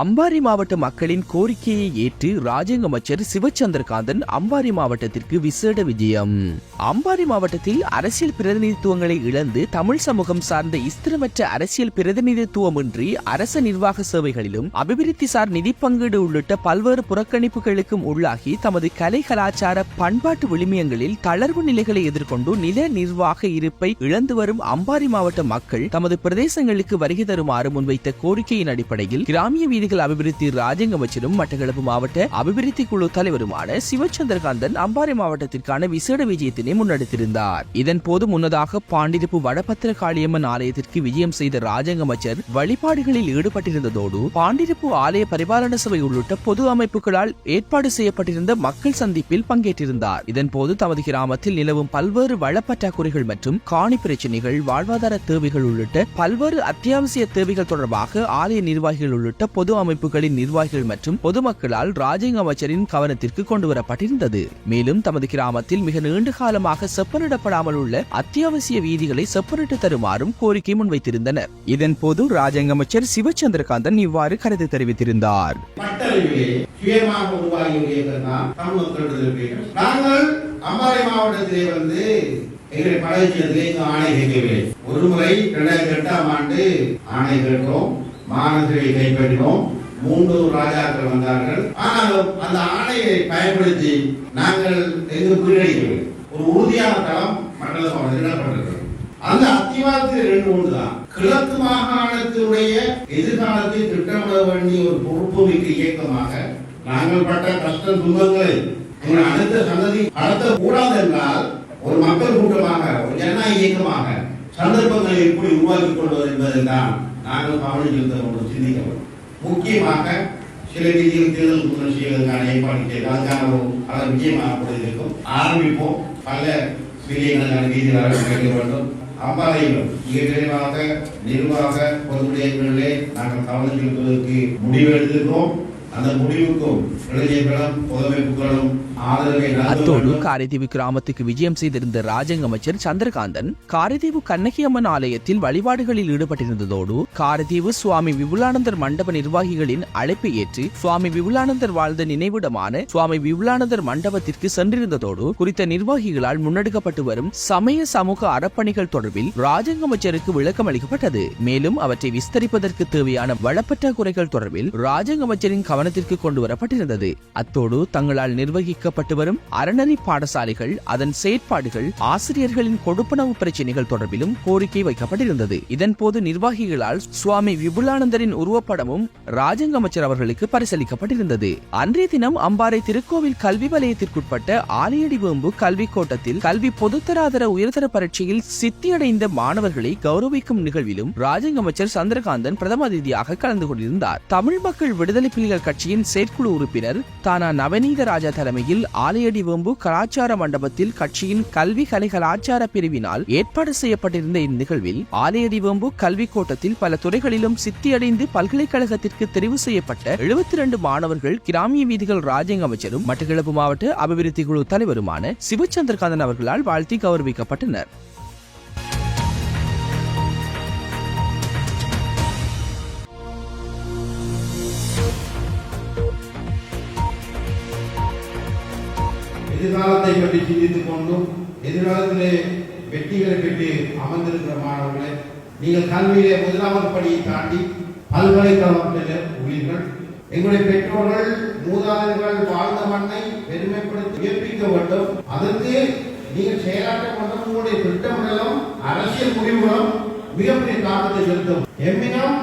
அம்பாரி மாவட்ட மக்களின் கோரிக்கையை ஏற்று ராஜாங்க அமைச்சர் சிவச்சந்திரகாந்தன் அம்பாரி மாவட்டத்திற்கு விசேட விஜயம். அம்பாரி மாவட்டத்தில் அரசியல் பிரதிநிதித்துவங்களை இழந்து தமிழ் சமூகம் சார்ந்த ஸ்திரமற்ற அரசியல் பிரதிநிதித்துவமின்றி அரச நிர்வாக சேவைகளிலும் அபிவிருத்தி சார் நிதி பங்கீடு உள்ளிட்ட பல்வேறு புறக்கணிப்புகளுக்கும் உள்ளாகி தமது கலை கலாச்சார பண்பாட்டு விளிமியங்களில் தளர்வு நிலைகளை எதிர்கொண்டு நில நிர்வாக இருப்பை இழந்து வரும் அம்பாரி மாவட்ட மக்கள் தமது பிரதேசங்களுக்கு வருகை தருமாறு முன்வைத்த கோரிக்கையின் அடிப்படையில் கிராமிய வீதிகள் அபிவிருத்தி ராஜ்யங்க அமைச்சரும் மட்டக்களப்பு மாவட்ட அபிவிருத்தி குழு தலைவருமான சிவச்சந்திரகாந்தன் அம்பாறை மாவட்டத்திற்கான விசேட விஜயத்தினை முன்னெடுத்திருந்தார். இதன் போது முன்னதாக பாண்டிருப்பு வடபத்திர காளியம்மன் ஆலயத்திற்கு விஜயம் செய்த ராஜாங்க அமைச்சர் வழிபாடுகளில் ஈடுபட்டிருந்ததோடு பாண்டிருப்பு ஆலய பரிபாலன சபை உள்ளிட்ட பொது அமைப்புகளால் ஏற்பாடு செய்யப்பட்டிருந்த மக்கள் சந்திப்பில் பங்கேற்றிருந்தார். இதன் போது தமது கிராமத்தில் நிலவும் பல்வேறு வளப்பற்றாக்குறைகள் மற்றும் காணி பிரச்சினைகள் வாழ்வாதார தேவைகள் உள்ளிட்ட பல்வேறு அத்தியாவசிய தேவைகள் தொடர்பாக ஆலய நிர்வாகிகள் உள்ளிட்ட பொது அமைப்புகளின் நிர்வாகிகள் மற்றும் பொதுமக்களால் ராஜிங் அமைச்சரின் கவனத்திற்கு கொண்டு வரப்பட்டிருந்தது மேலும் தமது கிராமத்தில் மிக நீண்ட காலமாக செப்பனிடப்படாமல் உள்ள அத்தியாவசிய வீதிகளை செப்பனிட்டு தருமாறும் கோரிக்கை முன்வைத்திருந்தனர். இதன் போது ராஜாங்க அமைச்சர் சிவச்சந்திரகாந்தன் இவ்வாறு கருத்து தெரிவித்திருந்தார். அம்பாறை மாவட்டத்திலே வந்து ஆணை கேட்கவில்லை. ஒரு முறை இரண்டாயிரத்தி எட்டாம் ஆண்டு ஆணை கேட்டோம். மாநகரை கைப்பற்றினோம். மூன்று ராஜாக்கள் வந்தார்கள். ஆனால் அந்த ஆணையை பயன்படுத்தி நாங்கள் எங்கு முறியடிக்கவில்லை ஒரு உறுதியான தளம் மண்டல என்ன இடப்பட்டிருக்கிறது அந்த அத்திவாரத்தில் ரெண்டு ஒன்று தான். கிழக்கு மாகாணத்தினுடைய எதிர்காலத்தை திட்டமிட வேண்டிய ஒரு பொறுப்பு மிக்க இயக்கமாக நாங்கள் பட்ட கஷ்ட துன்பங்களை உங்கள் அடுத்த சந்ததி அடுத்த கூடாது என்றால் ஒரு மக்கள் கூட்டமாக ஒரு ஜனநாயக இயக்கமாக சந்தர்ப்பங்களை எப்படி உருவாக்கிக் கொள்வது என்பதுதான் நாங்கள் கவனம் செலுத்த வேண்டும் சிந்திக்க முக்கியமாக சில விதிகள் தேர்தல் முன்னணி செய்வதற்கான ஏற்பாடு செய்து அதுக்கான ஒரு பல நிச்சயமாக கூட இருக்கும் ஆரம்பிப்போம். பல விஜயங்களுக்கான வீதியில் ஆரம்பிக்க வேண்டும். அம்பாலையிலும் மிக விரைவாக நிர்வாக பொதுவுடையங்களிலே நாங்கள் கவனம் செலுத்துவதற்கு முடிவெடுத்திருக்கிறோம் அத்தோடு காரைதீவு கிராமத்துக்கு விஜயம் செய்திருந்த ராஜங்க அமைச்சர் சந்திரகாந்தன் காரைதீவு கண்ணகியம்மன் ஆலயத்தில் வழிபாடுகளில் ஈடுபட்டிருந்ததோடு காரைதீவு சுவாமி விபுலானந்தர் மண்டப நிர்வாகிகளின் அழைப்பை ஏற்று சுவாமி விபுலானந்தர் வாழ்ந்த நினைவிடமான சுவாமி விபுலானந்தர் மண்டபத்திற்கு சென்றிருந்ததோடு குறித்த நிர்வாகிகளால் முன்னெடுக்கப்பட்டு வரும் சமய சமூக அறப்பணிகள் தொடர்பில் ராஜங்க அமைச்சருக்கு விளக்கம் அளிக்கப்பட்டது. மேலும் அவற்றை விஸ்தரிப்பதற்கு தேவையான வளப்பற்றாக்குறைகள் தொடர்பில் ராஜங்க அமைச்சரின் கவனத்திற்கு கொண்டு வரப்பட்டிருந்தது அத்தோடு தங்களால் நிர்வகிக்கப்பட்டு வரும் அறநெறி பாடசாலைகள் அதன் செயற்பாடுகள் ஆசிரியர்களின் கொடுப்பனவு பிரச்சினைகள் தொடர்பிலும் கோரிக்கை வைக்கப்பட்டிருந்தது. இதன்போது நிர்வாகிகளால் சுவாமி விபுலானந்தரின் உருவப்படமும் ராஜங்க அமைச்சர் அவர்களுக்கு பரிசளிக்கப்பட்டிருந்தது. அன்றைய தினம் அம்பாறை திருக்கோவில் கல்வி வலயத்திற்குட்பட்ட ஆலையடி வேம்பு கல்வி கோட்டத்தில் கல்வி பொதுத்தராதர உயர்தர பரீட்சையில் சித்தியடைந்த மாணவர்களை கௌரவிக்கும் நிகழ்விலும் ராஜங்க அமைச்சர் சந்திரகாந்தன் பிரதம அதிதியாக கலந்து கொண்டிருந்தார். தமிழ் மக்கள் விடுதலை புலிகள் கட்சியின் செயற்குழு உறுப்பினர் தானா நவநீத ராஜா தலைமையில் ஆலையடி வேம்பு கலாச்சார மண்டபத்தில் கட்சியின் கல்வி கலை கலாச்சார பிரிவினால் ஏற்பாடு செய்யப்பட்டிருந்த இந்நிகழ்வில் ஆலையடி வேம்பு கல்வி கோட்டத்தில் பல துறைகளிலும் சித்தியடைந்து பல்கலைக்கழகத்திற்கு தெரிவு செய்யப்பட்ட எழுபத்தி இரண்டு மாணவர்கள் கிராமிய வீதிகள் ராஜ்யங்க அமைச்சரும் மட்டக்களப்பு மாவட்ட அபிவிருத்தி குழு தலைவருமான சிவச்சந்திரகாந்தன் அவர்களால் வாழ்த்தி கௌரவிக்கப்பட்டனர். எதிர்காலத்தை பற்றி சிந்தித்துக் கொண்டும் எதிர்காலத்திலே வெற்றிகளை பெற்று அமர்ந்திருக்கிற மாணவர்களே நீங்கள் கல்வியிலே முதலாவது படியை தாண்டி பல்கலைக்கழகத்திலே உள்ளீர்கள். எங்களுடைய பெற்றோர்கள் மூதாதையர்கள் வாழ்ந்த மண்ணை பெருமைப்படுத்தி உயர்ப்பிக்க வேண்டும். அதற்கு நீங்கள் செயலாற்ற வேண்டும் உங்களுடைய திட்டமிடலும் அரசியல் முடிவுகளும் மிகப்பெரிய தாக்கத்தை செலுத்தும். எம்மினம்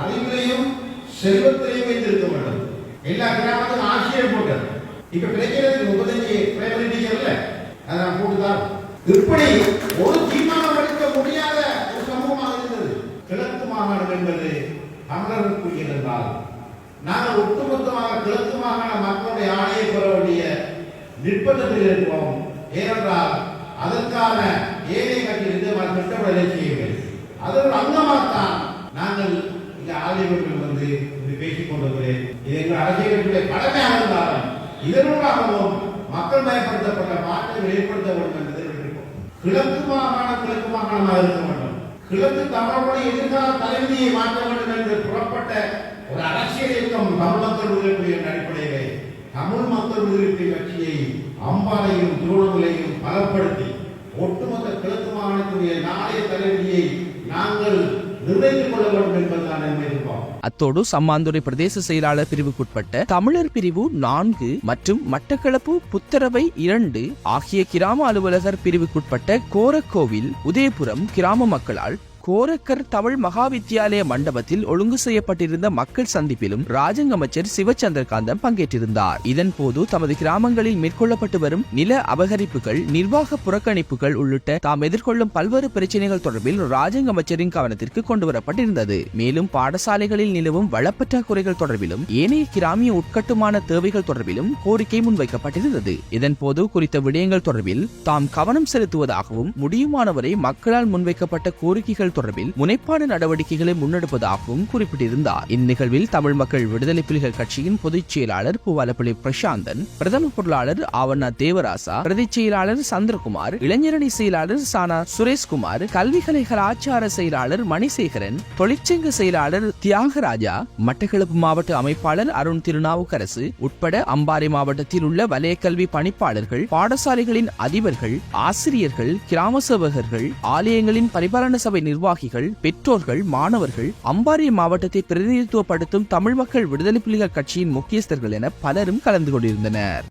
அறிவிலையும் செல்வத்திலையும் வைத்திருக்க வேண்டும். எல்லா கிராமத்துக்கும் ஆசிரியர் போட்டது இப்ப கிடைக்கிறது முப்பத்தஞ்சு பிரைமரி டீச்சர்ல அதை நான் போட்டுதான். இப்படி ஒரு தீர்மானம் எடுக்க முடியாத ஒரு சமூகமாக இருந்தது கிழக்கு மாகாணம் என்பது தமிழர்களுக்கு இருந்தால் நாங்கள் ஒட்டுமொத்தமாக கிழக்கு மாகாண மக்களுடைய ஆணையை பெற வேண்டிய நிர்பந்தத்தில் இருக்கிறோம். ஏனென்றால் அதற்கான ஏழை கட்டிலிருந்து அவர் திட்டமிடலை செய்யவில்லை. அதன் அங்கமாகத்தான் நாங்கள் இந்த ஆலயங்கள் வந்து இது பேசிக் கொண்டிருக்கிறேன். இது எங்கள் அரசியலுடைய கடமையாக இருந்தாலும் இதனூடாகவும் மக்கள் மயப்படுத்தப்பட்ட மாற்றம் வெளிப்படுத்த வேண்டும் என்பதை விரும்புகிறோம். கிழக்கு மாகாணம் கிழக்கு மாகாணமாக இருக்க வேண்டும் கிழக்கு தமிழோட எதிர்கால தலைவிதியை மாற்ற வேண்டும் என்று புறப்பட்ட ஒரு அரசியல் இயக்கம் தமிழ் மக்கள் விடுதலை என்ற அடிப்படையிலே தமிழ் மக்கள் விடுதலை கட்சியை அம்பாலையும் திருவண்ணாமலையும் பலப்படுத்தி ஒட்டுமொத்த கிழக்கு மாகாணத்துடைய நாளைய தலைமையை நாங்கள் கொள்ள வேண்டும் என்பதுதான் அத்தோடு சம்மாந்துறை பிரதேச செயலாளர் பிரிவுக்குட்பட்ட தமிழர் பிரிவு நான்கு மற்றும் மட்டக்களப்பு புத்தரவை இரண்டு ஆகிய கிராம அலுவலகர் பிரிவுக்குட்பட்ட கோரக்கோவில் உதயபுரம் கிராம மக்களால் கோரக்கர் தமிழ் மகாவித்தியாலய மண்டபத்தில் ஒழுங்கு செய்யப்பட்டிருந்த மக்கள் சந்திப்பிலும் ராஜங்க அமைச்சர் சிவச்சந்திரகாந்தம் பங்கேற்றிருந்தார். இதன் போது தமது கிராமங்களில் மேற்கொள்ளப்பட்டு வரும் நில அபகரிப்புகள் நிர்வாக புறக்கணிப்புகள் உள்ளிட்ட தாம் எதிர்கொள்ளும் பல்வேறு பிரச்சனைகள் தொடர்பில் ராஜங்க அமைச்சரின் கவனத்திற்கு கொண்டு வரப்பட்டிருந்தது மேலும் பாடசாலைகளில் நிலவும் வளப்பற்றாக்குறைகள் தொடர்பிலும் ஏனைய கிராமிய உட்கட்டுமான தேவைகள் தொடர்பிலும் கோரிக்கை முன்வைக்கப்பட்டிருந்தது. இதன்போது குறித்த விடயங்கள் தொடர்பில் தாம் கவனம் செலுத்துவதாகவும் முடியுமானவரை மக்களால் முன்வைக்கப்பட்ட கோரிக்கைகள் தொடர்பில் முனைப்பாடு நடவடிக்கைகளை முன்னெடுப்பதாகவும் குறிப்பிட்டிருந்தார். இந்நிகழ்வில் தமிழ் மக்கள் விடுதலை புலிகள் கட்சியின் பொதுச் செயலாளர் பூவாலப்பள்ளி பிரசாந்தன் பிரதம பொருளாளர் ஆவண்ணா தேவராசா பிரதி செயலாளர் சந்திரகுமார் இளைஞரணி செயலாளர் சானா சுரேஷ்குமார் கல்விகளை கலாச்சார செயலாளர் மணிசேகரன் தொழிற்சங்க செயலாளர் தியாகராஜா மட்டக்களப்பு மாவட்ட அமைப்பாளர் அருண் திருநாவுக்கரசு உட்பட அம்பாறை மாவட்டத்தில் உள்ள வலயக்கல்வி பணிப்பாளர்கள் பாடசாலைகளின் அதிபர்கள் ஆசிரியர்கள் கிராம சேவகர்கள் ஆலயங்களின் பரிபாலன சபை நிர்வாகிகள் பெற்றோர்கள் மாணவர்கள் அம்பாறை மாவட்டத்தை பிரதிநிதித்துவப்படுத்தும் தமிழ் மக்கள் விடுதலை புலிகள் கட்சியின் முக்கியஸ்தர்கள் என பலரும் கலந்து கொண்டிருந்தனர்.